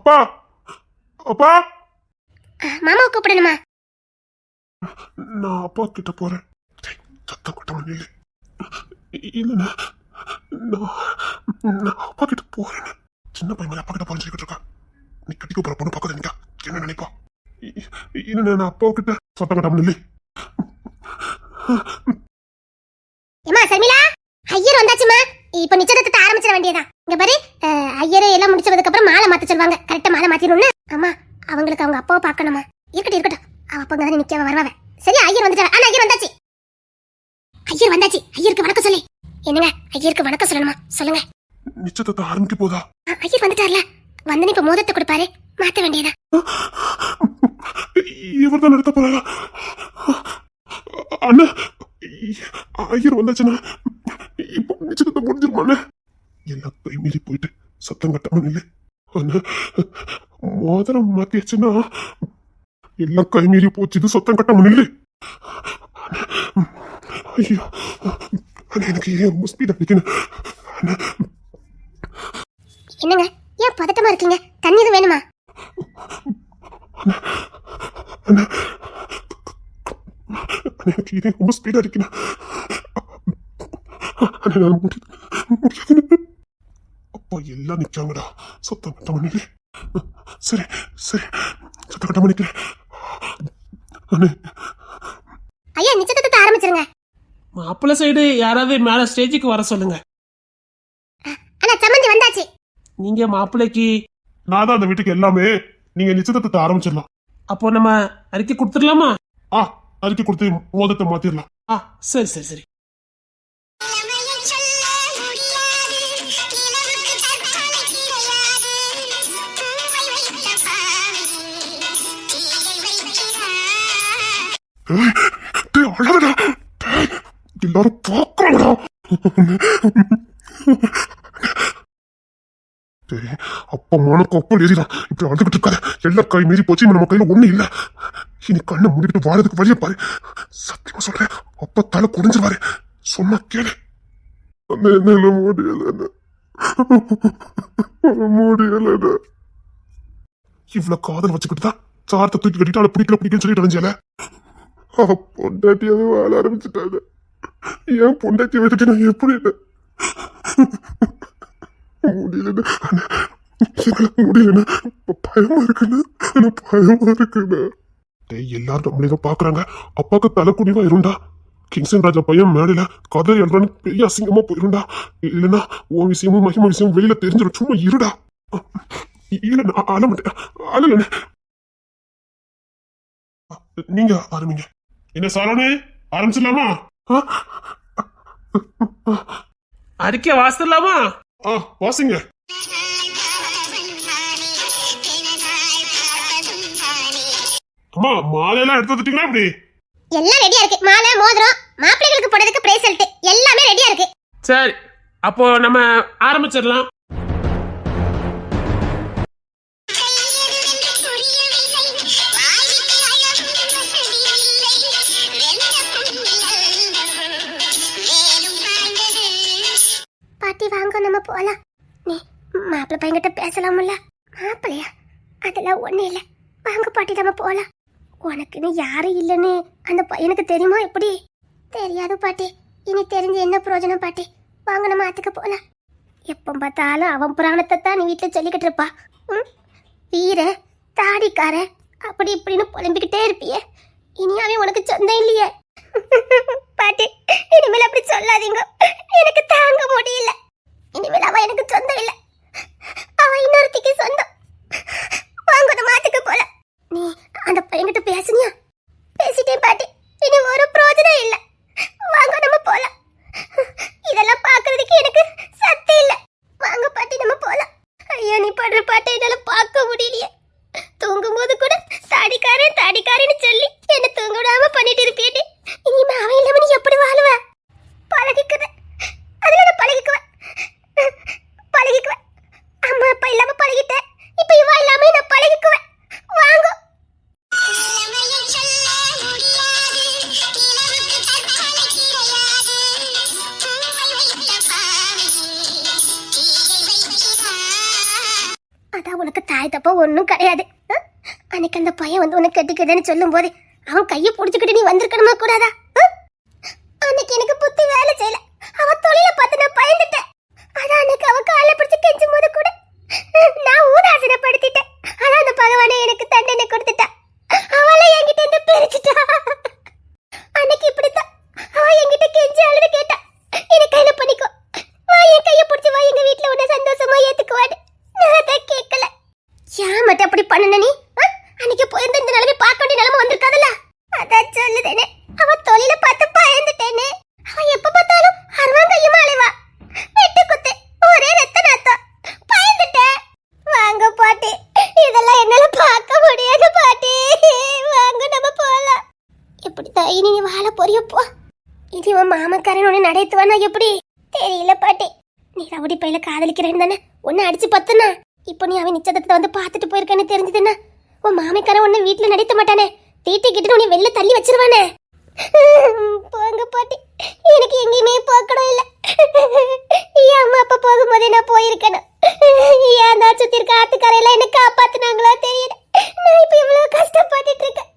அப்பா! அப்பா! மாமாவை கூப்பிடணுமா? நான் அப்பா கிட்ட போறேன். டேய், சத்தம் கொட்டாம நில்லு இல்லைண்ணா. நான் நான் அப்பா கிட்ட போறேன் சின்ன பையன் மேல அப்பா கிட்ட போறேன்னு சொல்லிட்டு இருக்கான் நீ கட்டிக்க போற பொண்ணு பக்கத்துல நிக்கா என்ன நினைப்பா? இல்லைண்ணா நான் அப்பா கிட்ட சத்தம் கொட்டாம நில்லு ஏமா சர்மிளா? ஐயர் வந்தாச்சுமா. இப்ப நிச்சயதார்த்தத்தை ஆரம்பிச்சிட வேண்டியதா இங்க பாரு ஐயர் எல்லாம் முடிச்சதுக்கு அப்புறம் மாலை மாத்த சொல்லுவாங்க கரெக்டா மாலை மாத்திடணும்னு ஆமா அவங்களுக்கு அவங்க அப்பாவை பார்க்கணுமா? இருக்கட்டும் இருக்கட்டும். அவ அப்பா தானே நிக்க வருவாவ சரி ஐயர் வந்துட்டாரு. ஆனா ஐயர் வந்தாச்சு. ஐயர் வந்தாச்சு. ஐயருக்கு வணக்கம் சொல்லு. என்னங்க ஐயருக்கு வணக்கம் சொல்லணுமா? சொல்லுங்க. நிச்சயத்தை ஆரம்பிக்க போதா? ஐயர் வந்துட்டார்ல. வந்து இப்ப மோதத்தை கொடுப்பாரு. மாத்த வேண்டியதா இவர் தான் நடத்த போறாரா? அண்ணா ஐயர் வந்தாச்சுன்னா இப்போ நிச்சயத்தை முடிஞ்சிருமாண்ணே கை மீறி போயிட்டு சத்தம் கட்டாம நில்லு. அண்ணா மோதிரம் மாத்தியாச்சுன்னா எல்லாம் கை மீறி போச்சு இது சத்தம் கட்டாம நில்லு. அண்ணா, ஐயோ அண்ணா எனக்கு ஏன் ரொம்ப ஸ்பீடா நிக்கணும் அண்ணா என்னங்க ஏன் பதட்டமா இருக்கீங்க? தண்ணி எதுவும் வேணுமா எனக்கு இதே ரொம்ப ஸ்பீடா இருக்கணும் அண்ணா நான் முடியாது அப்பா எல்லாம் நிக்காங்கடா. சத்தம் கட்ட மணிக்கு சரி சரி. சத்தம் கட்ட மணிக்கு அண்ணே. ஐயா நிச்சயதார்த்தத்தை ஆரம்பிச்சிருங்க. மாப்பிள்ளை சைடு யாராவது மேல ஸ்டேஜுக்கு வர சொல்லுங்க. ஆனா சம்மந்தி வந்தாச்சு. நீங்க மாப்பிள்ளைக்கு நான் தான் அந்த வீட்டுக்கு எல்லாமே. நீங்க நிச்சயத்தை ஆரம்பிச்சிடலாம். அப்போ நம்ம அறிக்கை கொடுத்துடலாமா? ஆ அறிக்கை கொடுத்து மோதத்தை மாத்திரலாம். ஆ சரி சரி சரி. எல்லாரும் பார்க்கறாங்கடா. சரி அப்பா மான கப்பல் இப்படி அழுதுகிட்டு இருக்காது. எல்லா கை மீறி போச்சு. நம்ம கையில ஒண்ணு இல்ல. இனி கண்ணை முடிக்கிட்டு வாழறதுக்கு வழிய பாரு. சத்தியமா சொல்றேன் அப்ப தலை குடிஞ்சிருவாரு சொன்னா கேளு. என்ன என்னால முடியல முடியல இவ்வளவு காதல் வச்சுக்கிட்டு தான் சாரத்தை தூக்கி கட்டிட்டு அவளை பிடிக்கல பிடிக்கன்னு சொல்லிட்டு அடைஞ்சல அவ பொண்டாட்டியாவே வாழ ஆரம்பிச்சுட்டாங்க. ஏன் பொண்டாட்டியை விட்டுட்டு நான் எப்படி முடியலண்ணா அண்ணா, முடியலண்ணா பயமா இருக்குண்ணா எனக்கு பயமா இருக்குண்ணா டேய் எல்லாரும் நம்மளே தான் பாக்குறாங்க. அப்பாக்கு தலை குடிவா இருண்டா. கிங்சன் ராஜா பையன் மேடையில கதை எழுறான்னு பெரிய அசிங்கமா போயிருண்டா. இல்லைன்னா உன் விஷயமும் மகிம விஷயமும் வெளியில தெரிஞ்சிடும் சும்மா இருடா. இல்ல நான் அழ மாட்டேன். அழலண்ணே நீங்க ஆரம்பிங்க. என்ன சாரோனே ஆரம்பிச்சிடலாமா? ஆ? அறிக்கை வாசிடலாமா ஆ வாசிங்க. அம்மா மாலையெல்லாம் எடுத்து வந்துட்டீங்களா இப்படி? எல்லாம் ரெடியா இருக்கு. மாலை மோதிரம் மாப்பிள்ளைகளுக்கு போடுறதுக்கு பிரேசல்ட் எல்லாமே ரெடியா இருக்கு. சரி அப்போ நம்ம ஆரம்பிச்சிடலாம். பாட்டி வாங்க நம்ம போலாம். நீ மாப்பிள்ளை பையன்கிட்ட பேசலாம்ல மாப்பிள்ளையா அதெல்லாம் ஒன்றும் இல்லை. வாங்க பாட்டி நம்ம போலாம். உனக்குன்னு யாரும் இல்லைன்னு அந்த பையனுக்கு தெரியுமா எப்படி? தெரியாது பாட்டி. இனி தெரிஞ்சு என்ன பிரயோஜனம் பாட்டி? வாங்க நம்ம ஆத்துக்கு போலாம். எப்போ பார்த்தாலும் அவன் புராணத்தை தான் நீ வீட்டில் சொல்லிக்கிட்டு இருப்பா. ம் வீர தாடிக்கார அப்படி இப்படின்னு புலம்பிக்கிட்டே இருப்பியே. இனி அவன் உனக்கு சொந்தம் இல்லையே. பாட்டி இனிமேல் அப்படி சொல்லாதீங்க. எனக்கு தாங்க முடியல. இனிமேல் அவ எனக்கு சொந்தம் இல்லை. அவ இன்னொருத்திக்கு சொந்தம். வாங்க நம்ம போல. நீ அந்த பையன்கிட்ட பேசுனியா? உனக்கு தாய் தப்பா ஒன்றும் கிடையாது. அன்னைக்கு அந்த பையன் வந்து உனக்கு கட்டிக்கிறேன்னு சொல்லும் போது அவன் கையை பிடிச்சிக்கிட்டு நீ வந்திருக்கணுமா கூடாதா? அன்னைக்கு எனக்கு புத்தி வேலை செய்யல. அவ தொழில பார்த்து நான் பயந்துட்டேன். அதான் அன்னைக்கு அவ காலை பிடிச்சி கெஞ்சும் போது கூட நான் ஊதாசனப்படுத்திட்டேன். அதான் அந்த பகவானே எனக்கு தண்டனை கொடுத்துட்டா அவளை என்கிட்ட இருந்து பிரிச்சுட்டா அன்னைக்கு இப்படித்தான் அவ என்கிட்ட கெஞ்சி அழுது கேட்டா என்னை கையில பண்ணிக்கோ வா என் கையை பிடிச்சி வா எங்க வீட்டுல உன்னை சந்தோஷமா ஏத்துக்குவாடு நான் அதை கேட்கல ஏன் மட்டும் அப்படி பண்ணுன நீ ஆ? அன்னைக்கு போயிருந்த இந்த நிலைமை பார்க்க வேண்டிய நிலைமை வந்திருக்காதுல்ல அதான் சொல்லுதேனே அவ தொழில பார்த்து பயந்துட்டேனே அவ எப்ப பார்த்தாலும் அருவான் கையுமா அலைவா வெட்டு குத்து ஒரே ரத்த நாத்தம் பயந்துட்டேன் வாங்க பாட்டி இதெல்லாம் என்னால பார்க்க முடியாது பாட்டி வாங்க நம்ம போலாம் எப்படி தாய் நீங்க வாழ போறியப்போ இது இவன் மாமக்காரன் ஒன்று நடத்துவானா எப்படி தெரியல பாட்டி நீ ரவுடி பையில காதலிக்கிறேன்னு தானே ஒன்னு அடிச்சு பத்துனா இப்போ நீ அவன் நிச்சயத்தை வந்து பார்த்துட்டு போயிருக்கேன்னு தெரிஞ்சதுன்னா உன் மாமிக்காரன் ஒன்னு வீட்டுல நடத்த மாட்டானே தீட்டிக்கிட்டு உன்னை வெளில தள்ளி வச்சிருவானே போங்க பாட்டி எனக்கு எங்கேயுமே போக்கணும் இல்ல. என் அம்மா அப்பா போகும்போது நான் போயிருக்கணும். ஏன் தான் சுத்தி இருக்க ஆத்துக்காரையெல்லாம் என்ன காப்பாத்துனாங்களோ தெரியல. நான் இப்ப இவ்வளோ கஷ்டப்பட்டுட்டு இருக்கேன்.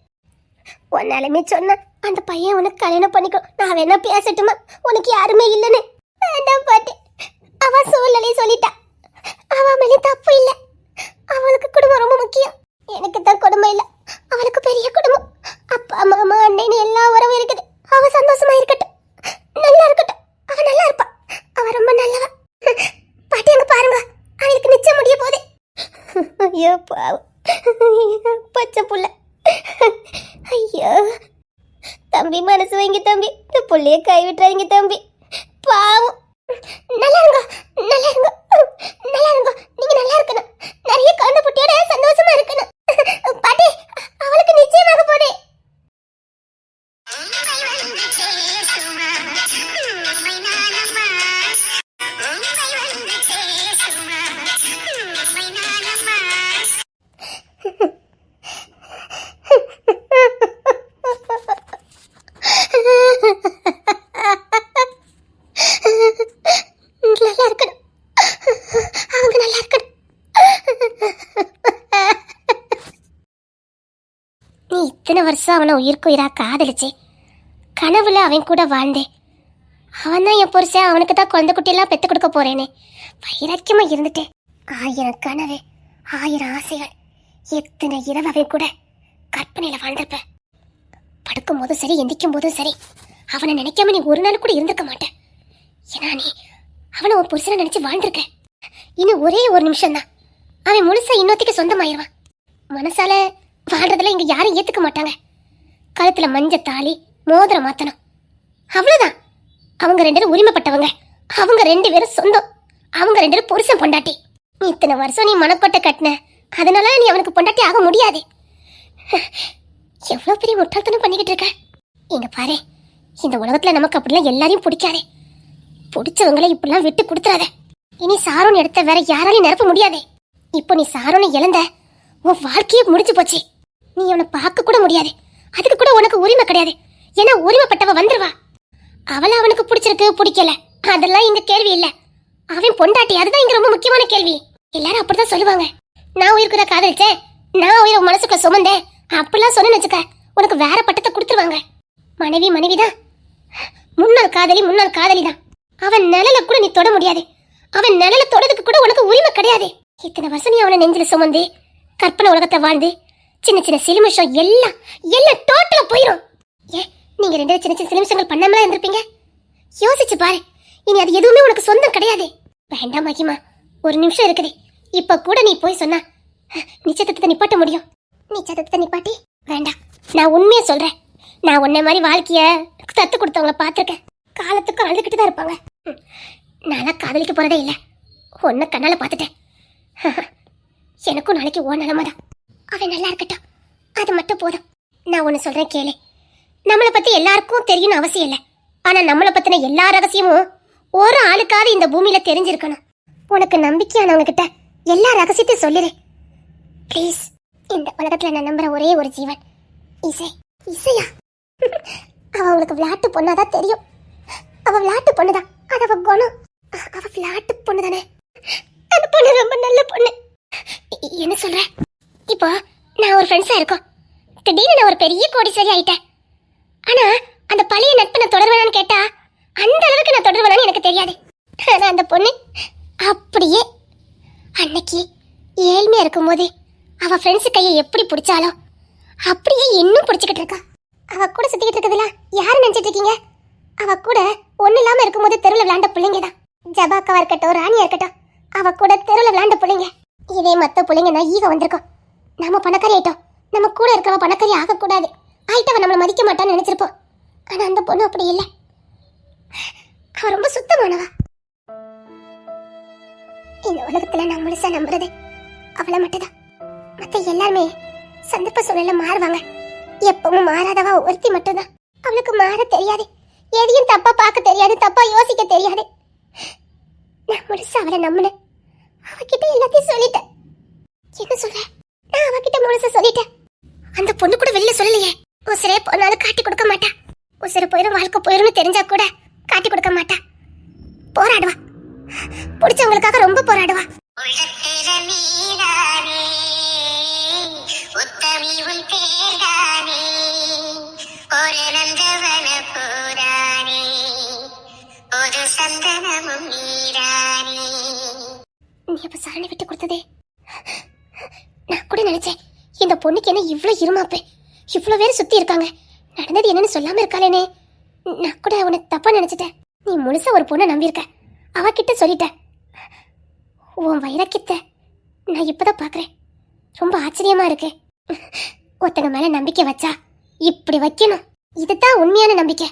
உன்னாலுமே சொன்ன அந்த பையன் உனக்கு கல்யாணம் பண்ணிக்கோ. நான் வேணா பேசட்டுமா? உனக்கு யாருமே இல்லைன்னு. வேண்டாம் பாட்டி. அவ சூழ்நிலையை சொல்லிட்டா அவ மேலே தப்பு இல்லை. அவளுக்கு குடும்பம் ரொம்ப முக்கியம். எனக்கு தான் குடும்பம் இல்ல. அவளுக்கு பெரிய குடும்பம். அப்பா மாமா அண்ணன் எல்லா உறவும் இருக்குது. அவ சந்தோஷமா இருக்கட்டும். நல்லா இருக்கட்டும். அவ நல்லா இருப்பா. அவ ரொம்ப நல்லவ. பாட்டி அங்க பாருங்க. அவளுக்கு நிச்சயம் முடிய போதே ஐயோ பாவம். பச்சை புள்ள. ஐயோ. தம்பி மனசு வைங்க தம்பி. இந்த புள்ளைய கை விட்டுறாதீங்க தம்பி. பாவம். நல்லா இருங்க. நல்லா இருங்க. நல்லா இருங்க. நீங்க நல்லா இருக்கணும். நிறைய கண்ணு புட்டியோட சந்தோஷமா இருக்கணும். பாட்டி அவளுக்கு நிச்சயமாக போதே. வருஷம் அவனை உயிருக்கு உயிராக காதலிச்சே. கனவுல அவன் கூட வாழ்ந்தேன் அவன் தான் என் புருஷன் அவனுக்கு தான் குழந்தை குட்டியெல்லாம் பெத்து கொடுக்க போறேனே. வைராக்கியமா இருந்துட்டேன் ஆயிரம் கனவு ஆயிரம் ஆசைகள். எத்தனை இரவு அவன் கூட கற்பனையில வாழ்ந்திருப்பேன் படுக்கும் போதும் சரி எந்திக்கும் போதும் சரி அவனை நினைக்காம நீ ஒரு நாள் கூட இருந்திருக்க மாட்டேன் ஏன்னா நீ அவனை ஒரு புருஷனை நினைச்சு வாழ்ந்திருக்க. இன்னும் ஒரே ஒரு நிமிஷம் தான் அவன் முழுசா இன்னொத்திக்கு சொந்தமாயிருவான். மனசால பாடுறதுல இங்க யாரும் ஏத்துக்க மாட்டாங்க. கழுத்துல மஞ்ச தாலி மோதிரம் மாத்தணும். அவ்வளவுதான். அவங்க ரெண்டு பேரும் உரிமைப்பட்டவங்க. அவங்க ரெண்டு பேரும் சொந்தம். அவங்க ரெண்டு பேரும் புருஷன் பொண்டாட்டி. நீ இத்தனை வருஷம் நீ மனக்கோட்டை கட்டின. அதனால நீ அவனுக்கு பொண்டாட்டி ஆக முடியாது. எவ்வளோ பெரிய முட்டாள்தனம் பண்ணிக்கிட்டு இருக்க? இங்க பாரு. இந்த உலகத்துல நமக்கு அப்படிலாம் எல்லாரையும் பிடிக்காதே. பிடிச்சவங்களை இப்படிலாம் விட்டு கொடுத்துறாத. இனி சாரோன் எடுத்த வேற யாராலையும் நிரப்ப முடியாதே. இப்போ நீ சாரோனை இழந்த உன் வாழ்க்கையே முடிஞ்சு போச்சு. நீ அவனை பார்க்க கூட முடியாது. அதுக்கு கூட உனக்கு உரிமை கிடையாது. ஏன்னா உரிமைப்பட்டவ வந்துருவா. அவளை அவனுக்கு பிடிச்சிருக்கு பிடிக்கல. அதெல்லாம் இங்க கேள்வி இல்ல. அவன் பொண்டாட்டி அதுதான் இங்க ரொம்ப முக்கியமான கேள்வி. எல்லாரும் அப்படிதான் சொல்லுவாங்க. நான் உயிருக்குற காதலிச்சேன் நான் உயிரை மனசுக்குள்ள சுமந்தேன் அப்படிலாம் சொன்னு வச்சுக்க உனக்கு வேற பட்டத்தை கொடுத்துருவாங்க. மனைவி மனைவிதான். முன்னாள் காதலி முன்னாள் காதலி தான் அவன் நிழல கூட நீ தொட முடியாது. அவன் நிழல தொடதுக்கு கூட உனக்கு உரிமை கிடையாது. இத்தனை வருஷம் நீ அவனை நெஞ்சில சுமந்து கற்பனை உலகத்தை வாழ்ந்து சின்ன சின்ன சிலிமிஷம் எல்லாம் எல்லாம் டோட்டலா போயிடும் ஏன் நீங்க ரெண்டு சின்ன சின்ன சிலிமிஷங்கள் பண்ணாமலாம் இருந்திருப்பீங்க? யோசிச்சு பாரு. இனி அது எதுவுமே உனக்கு சொந்தம் கிடையாது. வேண்டாம் மகிமா ஒரு நிமிஷம் இருக்குது. இப்ப கூட நீ போய் சொன்னா அஹ், நிச்சயத்தை நிப்பாட்ட முடியும். நிச்சயத்தை நிப்பாட்டி வேண்டாம். நான் உண்மையை சொல்றேன். நான் உன்னை மாதிரி வாழ்க்கைய தத்து கொடுத்தவங்கள பார்த்துருக்கேன். காலத்துக்கு அழுதுகிட்டு தான் இருப்பாங்க. ம், நான்லாம் காதலிக்க போறதே இல்லை. ஒன்ன கண்ணால பார்த்துட்டேன். எனக்கும் நாளைக்கு ஓ நிலமை தான் அவன் நல்லா இருக்கட்டும். அது மட்டும் போதும். நான் ஒன்று சொல்றேன் கேளு. நம்மளை பத்தி எல்லாருக்கும் தெரியணும் அவசியம் இல்லை. ஆனா நம்மளை பத்தின எல்லா ரகசியமும் ஒரு ஆளுக்காவது இந்த பூமியில தெரிஞ்சிருக்கணும். உனக்கு நம்பிக்கையானவங்க கிட்ட எல்லா ரகசியத்தையும் சொல்லிடு. ப்ளீஸ் இந்த உலகத்துல நான் நம்புற ஒரே ஒரு ஜீவன். இசை. இசையா? அவ அவளுக்கு விளையாட்டு பொண்ணாதான் தெரியும். அவ விளையாட்டு பொண்ணுதான். அது அவ குணம். அவள் அவ விளையாட்டு பொண்ணு தானே அந்த பொண்ணு ரொம்ப நல்ல பொண்ணு. என்ன சொல்ற? இப்போ நான் ஒரு ஃப்ரெண்ட்ஸாக இருக்கோம். திடீர்னு நான் ஒரு பெரிய கோடீஸ்வரி ஆயிட்டேன். ஆனா அந்த பழைய நட்பனை நான் தொடர்வேனான்னு கேட்டா அந்த அளவுக்கு நான் தொடர்வேனான்னு எனக்கு தெரியாது. ஆனா அந்த பொண்ணு அப்படியே அன்னைக்கு ஏழ்மையா இருக்கும்போது அவ ஃப்ரெண்ட்ஸ் கையை எப்படி பிடிச்சாலோ அப்படியே இன்னும் பிடிச்சிக்கிட்டு இருக்கா. அவ கூட சுத்திக்கிட்டு இருக்கிறதுல யாரு நினைச்சிட்டு இருக்கீங்க? அவ கூட ஒண்ணு இல்லாம இருக்கும்போது தெருவில் விளையாண்ட பிள்ளைங்க தான் ஜபாக்காவா இருக்கட்டும் ராணியா இருக்கட்டும் அவ கூட தெருவில் விளையாண்ட பிள்ளைங்க. இதே மத்த பிள்ளைங்க நான் ஈக வந்திருக்கோம். நாம பணக்காரி ஆயிட்டோம். நம்ம கூட இருக்கிறவ பணக்காரி ஆகக்கூடாது. ஆயிட்டவ நம்மளை மதிக்க மாட்டான்னு நினைச்சிருப்போம். ஆனா அந்த பொண்ணு அப்படி இல்லை. அவ ரொம்ப சுத்தமானவா. இந்த உலகத்துல நான் முழுசா நம்புறது அவளை மட்டும்தான். மத்த எல்லாருமே சந்தர்ப்ப சூழல்ல மாறுவாங்க. எப்பவும் மாறாதவா ஒருத்தி மட்டும்தான். அவளுக்கு மாற தெரியாது. எதையும் தப்பா பார்க்க தெரியாது தப்பா யோசிக்க தெரியாது. நான் முழுசா அவளை நம்பினேன். அவகிட்ட எல்லாத்தையும் சொல்லிட்டேன். என்ன சொல்ற? முழுசா சொல்லிட்டேன். அந்த பொண்ணு கூட வெளில சொல்லலையே. உசிரே போனாலும் காட்டி கொடுக்க மாட்டா. உசிறு போயிரும் வாழ்க்கை போயிரும்னு தெரிஞ்சா கூட காட்டி கொடுக்க மாட்டா. போராடுவா. பிடிச்சவங்களுக்காக ரொம்ப போராடுவா. ஒரு நந்தவன ஒரு நீ அப்ப சரணை விட்டு கொடுத்ததே. நான் கூட நினைச்சேன். இந்த பொண்ணுக்கு என்ன இவ்வளோ இருமாப்பு? இவ்வளோ பேர் சுற்றி இருக்காங்க. நடந்தது என்னன்னு சொல்லாமல் இருக்காளேனே. நான் கூட உனக்கு தப்பாக நினச்சிட்டேன். நீ முழுசா ஒரு பொண்ணை நம்பியிருக்க. அவகிட்ட சொல்லிட்ட. உன் வைரக்கித்த நான் இப்போதான் பார்க்குறேன் ரொம்ப ஆச்சரியமா இருக்கு. ஒருத்தங்க மேலே நம்பிக்கை வச்சா இப்படி வைக்கணும். இதுதான் உண்மையான நம்பிக்கை.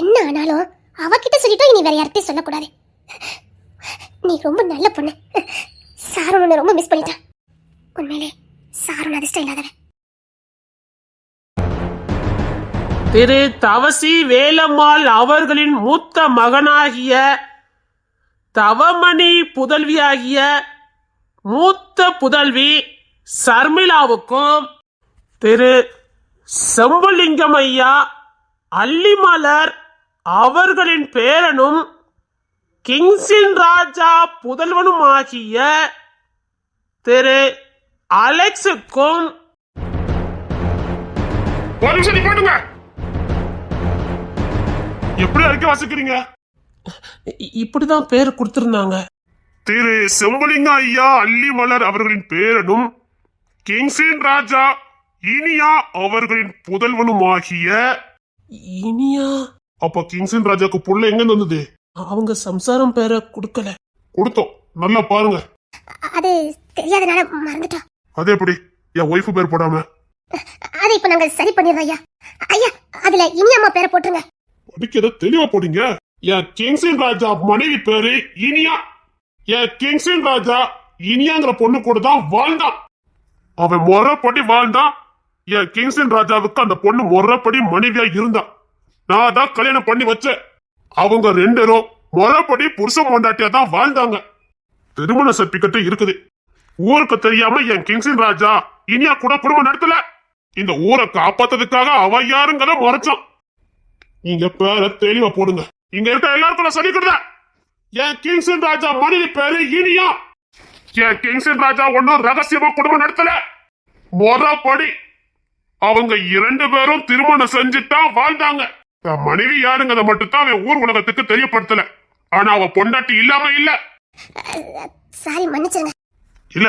என்ன ஆனாலும் அவகிட்ட சொல்லிட்டோம் இனி வேற யார்கிட்டயும் சொல்லக்கூடாது. நீ ரொம்ப நல்ல பொண்ணு. சார் உன்னை ரொம்ப மிஸ் பண்ணிட்டான். உண்மையிலே சாருன் அதிர்ஷ்டம் இல்லாதவன். திரு தவசி வேலம்மாள் அவர்களின் மூத்த மகனாகிய தவமணி புதல்வியாகிய மூத்த புதல்வி சர்மிளாவுக்கும் திரு செம்பலிங்கமையா அல்லிமலர் அவர்களின் பேரனும் கிங்ஸின் ராஜா புதல்வனுமாகிய திரு அலெக்ஸுக்கும் ஒரு நிமிஷம் நிப்பாட்டுங்க எப்படி அறிக்கை வாசிக்கிறீங்க? இ- இப்படிதான் பேர் கொடுத்திருந்தாங்க. திரு செம்பலிங்க ஐயா அல்லிமலர் அவர்களின் பேரனும் கிங்ஸின் ராஜா இனியா அவர்களின் புதல்வனுமாகிய இனியா? அப்ப கிங்ஸின் ராஜாக்கு புள்ள எங்க இருந்து வந்தது? அவங்க சம்சாரம் பேரை கொடுக்கல. கொடுத்தோம். நல்லா பாருங்க. அது தெரியாதனால மறந்துட்டோம். அது எப்படி? என் ஒய்ஃபு பேர் போடாம? அதை இப்ப நாங்க சரி பண்ணிடுறோம் ஐயா. ஐயா அதுல இனி அம்மா பேரை போட்டுருங்க. அதுக்கு தெளிவா போட்டீங்க என் கிங்ஸின் ராஜா மனைவி பேரு இனியா. என் கிங்ஸின் ராஜா இனியாங்கிற பொண்ணு கூட தான் வாழ்ந்தான். அவன் முறைப்படி வாழ்ந்தான். என் கிங்ஸின் ராஜாவுக்கு அந்த பொண்ணு முறைப்படி மனைவியா இருந்தான் நான் தான் கல்யாணம் பண்ணி வச்சேன். அவங்க ரெண்டு பேரும் முறைப்படி புருஷன் பொண்டாட்டியா தான் வாழ்ந்தாங்க. திருமண சர்டிபிகேட் இருக்குது. ஊருக்கு தெரியாம என் கிங்ஸின் ராஜா இனியா கூட குடும்பம் நடத்தல. இந்த ஊரை காப்பாத்ததுக்காக அவ யாருங்கிறத முறைச்சான். நீங்க பேரை தெளிவா போடுங்க. இங்க இருக்க எல்லாருக்கும் நான் சொல்லி என் கிங்ஸின் ராஜா மனைவி பேரு இனியா. என் கிங்ஸின் ராஜா ஒன்னும் ரகசியமா குடும்பம் நடத்தல. படி அவங்க இரண்டு பேரும் திருமணம் செஞ்சுட்டா வாழ்ந்தாங்க. மனைவி யாருங்கிறத மட்டும் தான் அவன் ஊர் உலகத்துக்கு தெரியப்படுத்தல. ஆனா அவ பொண்டாட்டி இல்லாம இல்ல. சாரி மன்னிச்சிருங்க. இல்ல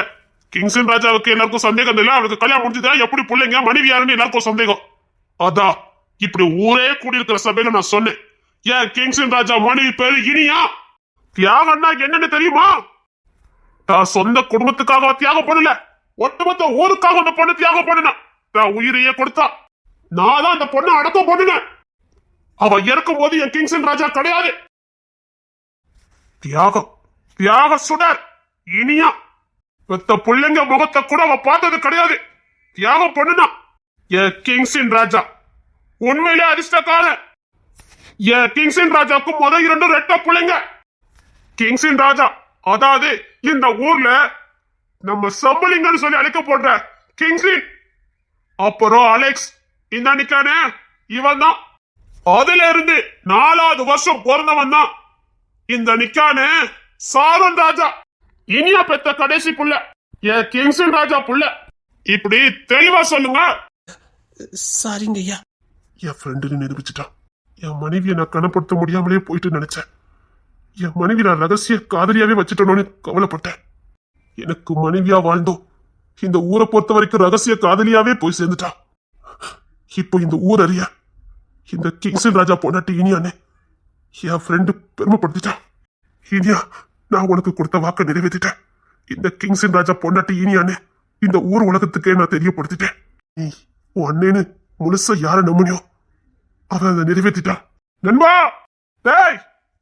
கிங்ஸன் ராஜாவுக்கு எல்லாருக்கும் சந்தேகம் இல்ல அவளுக்கு கல்யாணம் முடிஞ்சதா? எப்படி பிள்ளைங்க? மனைவி யாருன்னு எல்லாருக்கும் சந்தேகம். அதான் இப்படி ஊரே கூடியிருக்கிற சபையில நான் சொன்னேன். ஏன் கிங்ஸன் ராஜா மனைவி பேரு இனியா? தியாகம்னா என்னன்னு தெரியுமா? தான் சொந்த குடும்பத்துக்காக தியாகம் பண்ணல. ஒட்டுமொத்த ஊருக்காக அந்த பொண்ணு தியாகம் பண்ணுனா. தான் உயிரையே கொடுத்தா. நான் தான் அந்த பொண்ணை அடக்கம் பண்ணினேன். அவ இறக்கும் போது என் கிங்ஸன் ராஜா கிடையாது. தியாகம் தியாக சுடர் இனியா. பெத்த பிள்ளைங்க முகத்தை கூட அவ பார்த்தது கிடையாது. தியாகம் பண்ணுனா. ஏ கிங்ஸின் ராஜா. உண்மையிலே அதிர்ஷ்டக்காரன். ஏ கிங்ஸின் ராஜாக்கு முத இரண்டு ரெட்ட பிள்ளைங்க. கிங்ஸின் ராஜா அதாவது இந்த ஊர்ல நம்ம சம்பளிங்கன்னு சொல்லி அழைக்கப்படுற கிங்ஸின். அப்புறம் அலெக்ஸ். இந்த நிக்கானே இவன் தான் அதுல இருந்து நாலாவது வருஷம் பிறந்தவன் தான் இந்த நிக்கானே சாரன் ராஜா. இனியா பெத்த கடைசி புள்ள. என் கிங்ஸன் ராஜா புள்ள. இப்படி தெளிவா சொல்லுங்க. சாரிங்க ஐயா என் ஃப்ரெண்டுன்னு நிரூபிச்சுட்டான் என் மனைவியை நான் கனப்படுத்த முடியாமலே போயிட்டு நினைச்சேன். என் மனைவி நான் ரகசிய காதலியாவே வச்சுட்டோன்னு கவலைப்பட்டேன். எனக்கு மனைவியா வாழ்ந்தோம் இந்த ஊரை பொறுத்த வரைக்கும் ரகசிய காதலியாவே போய் சேர்ந்துட்டா. இப்போ இந்த ஊர் அறிய இந்த கிங்ஸன் ராஜா பொண்டாட்டி இனியானே என் ஃப்ரெண்டு பெருமைப்படுத்திட்டான் இனியா நான் உனக்கு கொடுத்த வாக்கை நிறைவேற்றிட்டேன். இந்த கிங்ஸின் ராஜா பொண்டாட்டி இனியானே இந்த ஊர் உலகத்துக்கே நான் தெரியப்படுத்திட்டேன். நீ உன் அண்ணேன்னு முழுசா யார நம்பினியோ அவன் அதை நிறைவேற்றிட்டான் நண்பா! டேய்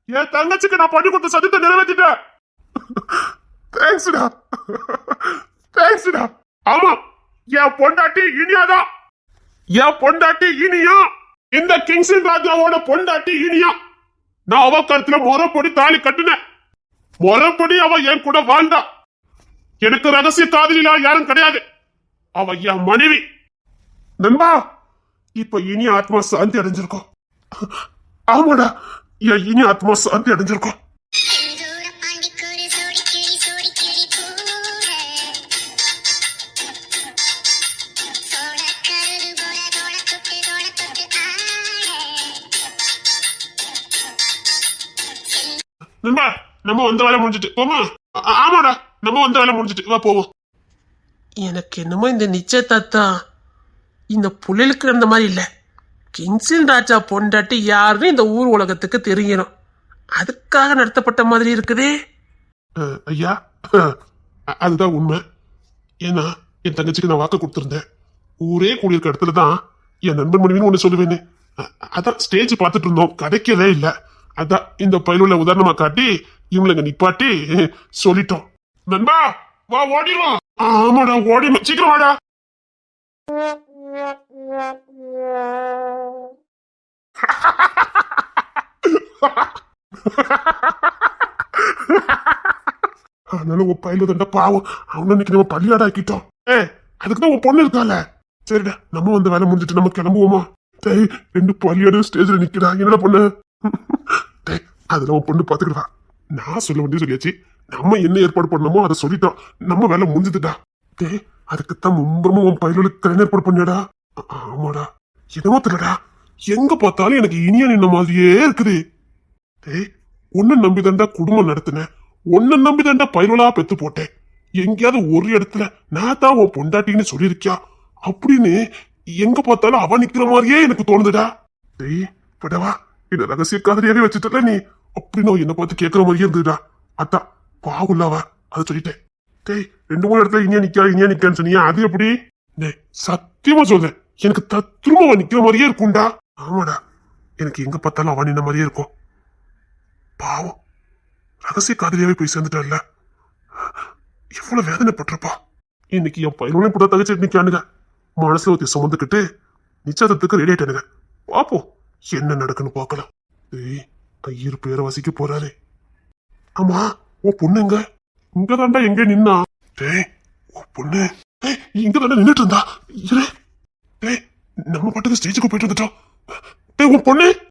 என் தங்கச்சிக்கு நான் பண்ணி கொடுத்த சத்தியத்தை நிறைவேற்றிட்டேன். தேங்க்ஸ்டா தேங்க்ஸ்டா ஆமா என் பொண்டாட்டி இனியாதான். என் பொண்டாட்டி இனியா இந்த கிங்ஸின் ராஜாவோட பொண்டாட்டி இனியா நான் அவ கருத்துல முறப்படி தாலி கட்டினேன். முறைப்படி அவ என் கூட வாழ்ந்தா. எனக்கு ரகசிய காதலிலாம் யாரும் கிடையாது. அவ என் மனைவி. நண்பா இப்ப இனி ஆத்மா சாந்தி அடைஞ்சிருக்கோம். ஆமாடா என் இனி ஆத்மா சாந்தி அடைஞ்சிருக்கோம். நண்பா நம்ம வந்த வேலை முடிஞ்சிட்டு. போமா ஆமாடா. நம்ம வந்த வேலை முடிஞ்சிட்டு. வா போவோம். எனக்கு என்னமோ இந்த நிச்சயதாத்தா இந்த புள்ளைகளுக்கு இருந்த மாதிரி இல்லை. கிங்ஸின் ராஜா பொண்டாட்டி யாருன்னு இந்த ஊர் உலகத்துக்கு தெரியணும். அதுக்காக நடத்தப்பட்ட மாதிரி இருக்குதே. ஐயா. அதுதான் உண்மை. ஏன்னா என் தங்கச்சிக்கு நான் வாக்கு கொடுத்துருந்தேன். ஊரே கூடியிருக்க இடத்துல தான் என் நண்பன் மனைவின்னு ஒன்று சொல்லுவேன்னு அதான் ஸ்டேஜ் பார்த்துட்டு இருந்தோம். கிடைக்கவே இல்லை. அதான் இந்த பயிலுள்ள உதாரணமா காட்டி இவங்களை நிப்பாட்டி சொல்லிட்டோம். நண்பா வா ஓடிடுவோம். ஆமாடா ஓடிடும் சீக்கிரம் வாடா. அதனால உன் பயில தண்ட பாவம். அவனை இன்னைக்கு நம்ம பள்ளியாடா ஆக்கிட்டோம் ஏ அதுக்கு தான் உன் பொண்ணு இருக்கால. சரிடா நம்ம வந்து வேலை முடிஞ்சிட்டு நம்ம கிளம்புவோமா? டேய் ரெண்டு பள்ளியோட ஸ்டேஜ்ல நிக்கிறா. என்னடா பொண்ணு? அதில் உன் பொண்ணு பார்த்துக்கிடுவா நான் சொல்ல வேண்டியது சொல்லியாச்சு. நம்ம என்ன ஏற்பாடு பண்ணணுமோ அதை சொல்லிட்டோம் நம்ம வேலை முடிஞ்சதுடா. டேய் அதுக்குத்தான் மும்பரமும் உன் பயிலுக்கு கல்யாணம் ஏற்பாடு பண்ணியாடா. ஆமாடா. என்னமோ தெரியலடா. எங்க பார்த்தாலும் எனக்கு இனியா நின்ன மாதிரியே இருக்குது. டேய் உன்னை நம்பிதாண்டா குடும்பம் நடத்தினேன் உன்னை நம்பிதாண்டா தாண்டா பெத்து போட்டேன். எங்கேயாவது ஒரு இடத்துல நான் தான் உன் பொண்டாட்டின்னு சொல்லியிருக்கியா? அப்படின்னு எங்க பார்த்தாலும் அவன் நிக்கிற மாதிரியே எனக்கு தோணுதுடா. டேய் படவா. இந்த ரகசிய காதலியாவே வச்சுட்டல நீ? அப்படின்னு என்ன பார்த்து கேட்கற மாதிரியே இருந்ததுடா. அதான் பாவுல்லவா அதை சொல்லிட்டேன். டேய் ரெண்டு மூணு இடத்துல இனியா நிக்கா இனியா நிக்கான்னு சொன்னியா? அது எப்படி? டேய் சத்தியமா சொல்றேன். எனக்கு தத்ரூபமா நிக்கிற மாதிரியே இருக்கும்டா. ஆமாடா. எனக்கு எங்க பார்த்தாலும் அவன் நின்ன மாதிரியே இருக்கும். பாவம். ரகசிய காதலியாவே போய் சேர்ந்துட்டான்ல. எவ்வளவு வேதனைப்பட்டிருப்பா. இன்னைக்கு என் பையனோட கூட தகச்சிட்டு நிக்கானுங்க மனசுல ஒருத்தி சுமந்துக்கிட்டு நிச்சயத்துக்கு ரெடி ஆயிட்டானுங்க. பாப்போம் என்ன நடக்குன்னு பார்க்கலாம் ஏய் ஐயர் பேரை வசிக்க போறாரு. ஆமா உன் பொண்ணுங்க இங்க தாண்டா எங்க நின்னா? டேய் உன் பொண்ணு. டேய் இங்க தாண்டா நின்னுட்டு இருந்தா? இரு. டேய் நம்ம பாட்டுக்கு ஸ்டேஜுக்கு போயிட்டு வந்துட்டோம். டேய் உன் பொண்ணு.